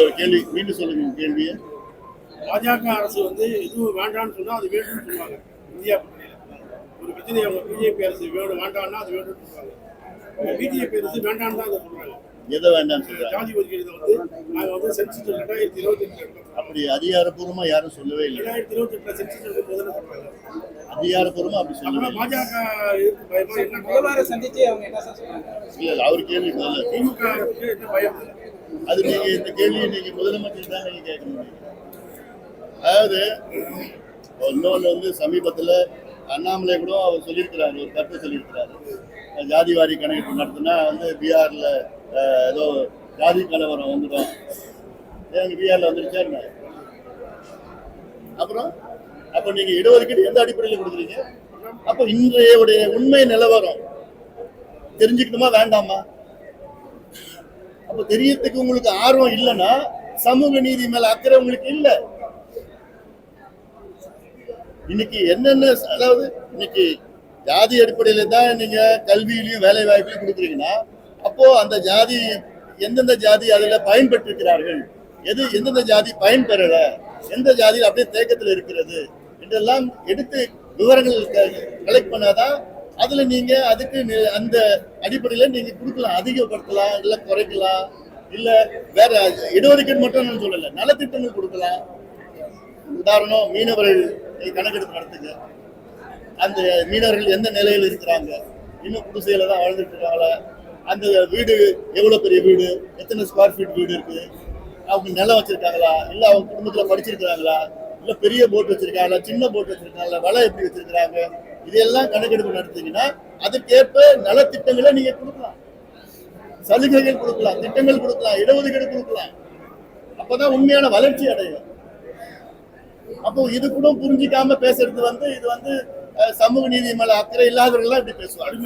உங்களோட கேள்வி மீண்டும் சொல்லுங்க உங்க கேள்வியை. பாஜக அரசு வந்து எதுவும் வேண்டாம்னு சொன்னா அது வேணும்னு சொல்லுவாங்க. இந்தியா. ஒரு பிரச்சனை அவங்க பிஜேபி அரசு வேணும் வேண்டாம்னா அது வேணும்னு சொல்லுவாங்க. பிஜேபி அரசு வேண்டாம்னு தான் இதை சொல்றாங்க. எதை வேண்டாம்னு சொல்றாங்க? ஜாதி ஒதுக்கீடு வந்து நாங்க வந்து சென்சஸ் ரெண்டாயிரத்தி இருபத்தி எட்டு அப்படி அதிகாரப்பூர்வமா யாரும் சொல்லவே இல்லை. ரெண்டாயிரத்தி இருபத்தி எட்டுல சென்சஸ் எடுக்கும்போதுன்னு சொல்றாங்க. அதிகாரப்பூர்வமா அப்படி இல்லை. பாஜக என்ன சந்திச்சு அவங்க என்ன சார் சொன்னாங்க இல்ல அவர் கேள்வி முதல்ல. திமுக என்ன பயம். அது நீங்க இந்த கேள்வியை நீங்க முதலமைச்சர் தான் நீங்க கேட்கணும். அதாவது இன்னொன்று வந்து சமீபத்துல அண்ணாமலை கூட அவர் சொல்லியிருக்கிறாரு ஒரு கருத்து சொல்லியிருக்கிறாரு. ஜாதி வாரி கணக்கெடுப்பு நடத்தினா வந்து பீகாரில் அஹ், ஏதோ ஜாதி கலவரம் வந்துடும். ஏன் பீகாரில் வந்துருச்சா என்ன? அப்புறம் அப்ப நீங்க இடஒதுக்கீடு எந்த அடிப்படையில் கொடுக்குறீங்க? அப்போ இன்றைய உடைய உண்மை நிலவரம் தெரிஞ்சுக்கணுமா வேண்டாமா? அப்ப தெரியறதுக்கு உங்களுக்கு ஆர்வம் இல்லைன்னா சமூக நீதி மேல அக்கறை உங்களுக்கு இல்ல. இன்னைக்கு என்னென்ன அதாவது இன்னைக்கு ஜாதி அடிப்படையில தான் நீங்க கல்வியிலையும் வேலை வாய்ப்புலையும் கொடுக்குறீங்கன்னா அப்போ அந்த ஜாதி எந்தெந்த ஜாதி அதுல பயன்பெற்றிருக்கிறார்கள்? எது எந்தெந்த ஜாதி பயன்பெறல எந்த ஜாதியில் அப்படியே தேக்கத்தில் இருக்கிறது? இதெல்லாம் எடுத்து விவரங்கள் கலெக்ட் பண்ணாதான் அதுல நீங்க அதுக்கு அந்த அடிப்படையில நீங்க கொடுக்கலாம். அதிகப்படுத்தலாம் இல்ல குறைக்கலாம் இல்ல வேற இடஒதுக்கீடு மட்டும் நான் சொல்லல. நலத்திட்டங்கள் கொடுக்கலாம். உதாரணம் மீனவர்கள் கணக்கெடுப்பு நடத்துங்க. அந்த மீனவர்கள் எந்த நிலையில் இருக்கிறாங்க? இன்னும் குடிசையில தான் வாழ்ந்துட்டு இருக்காங்களா அந்த வீடு எவ்வளவு பெரிய வீடு? எத்தனை ஸ்கொயர் ஃபீட் வீடு இருக்கு? அவங்க நிலம் வச்சிருக்காங்களா? இல்ல அவங்க குடும்பத்துல படிச்சிருக்கிறாங்களா? இல்ல பெரிய போட் வச்சிருக்காங்களா? சின்ன போட் வச்சிருக்காங்களா? வலை எப்படி வச்சிருக்காங்க இதெல்லாம் கணக்கெடுப்பு நடத்தீங்கன்னா அதுக்கேற்ப நலத்திட்டங்களை நீங்க கொடுக்கலாம். சலுகைகள் கொடுக்கலாம் திட்டங்கள் கொடுக்கலாம் இடஒதுக்கீடு கொடுக்கலாம். அப்பதான் உண்மையான வளர்ச்சி அடையும். அப்போ இது கூட புரிஞ்சிக்காம பேசுறது வந்து இது வந்து சமூக நீதி மேல அக்கறை இல்லாதவர்கள் இப்படி பேசுவாங்க.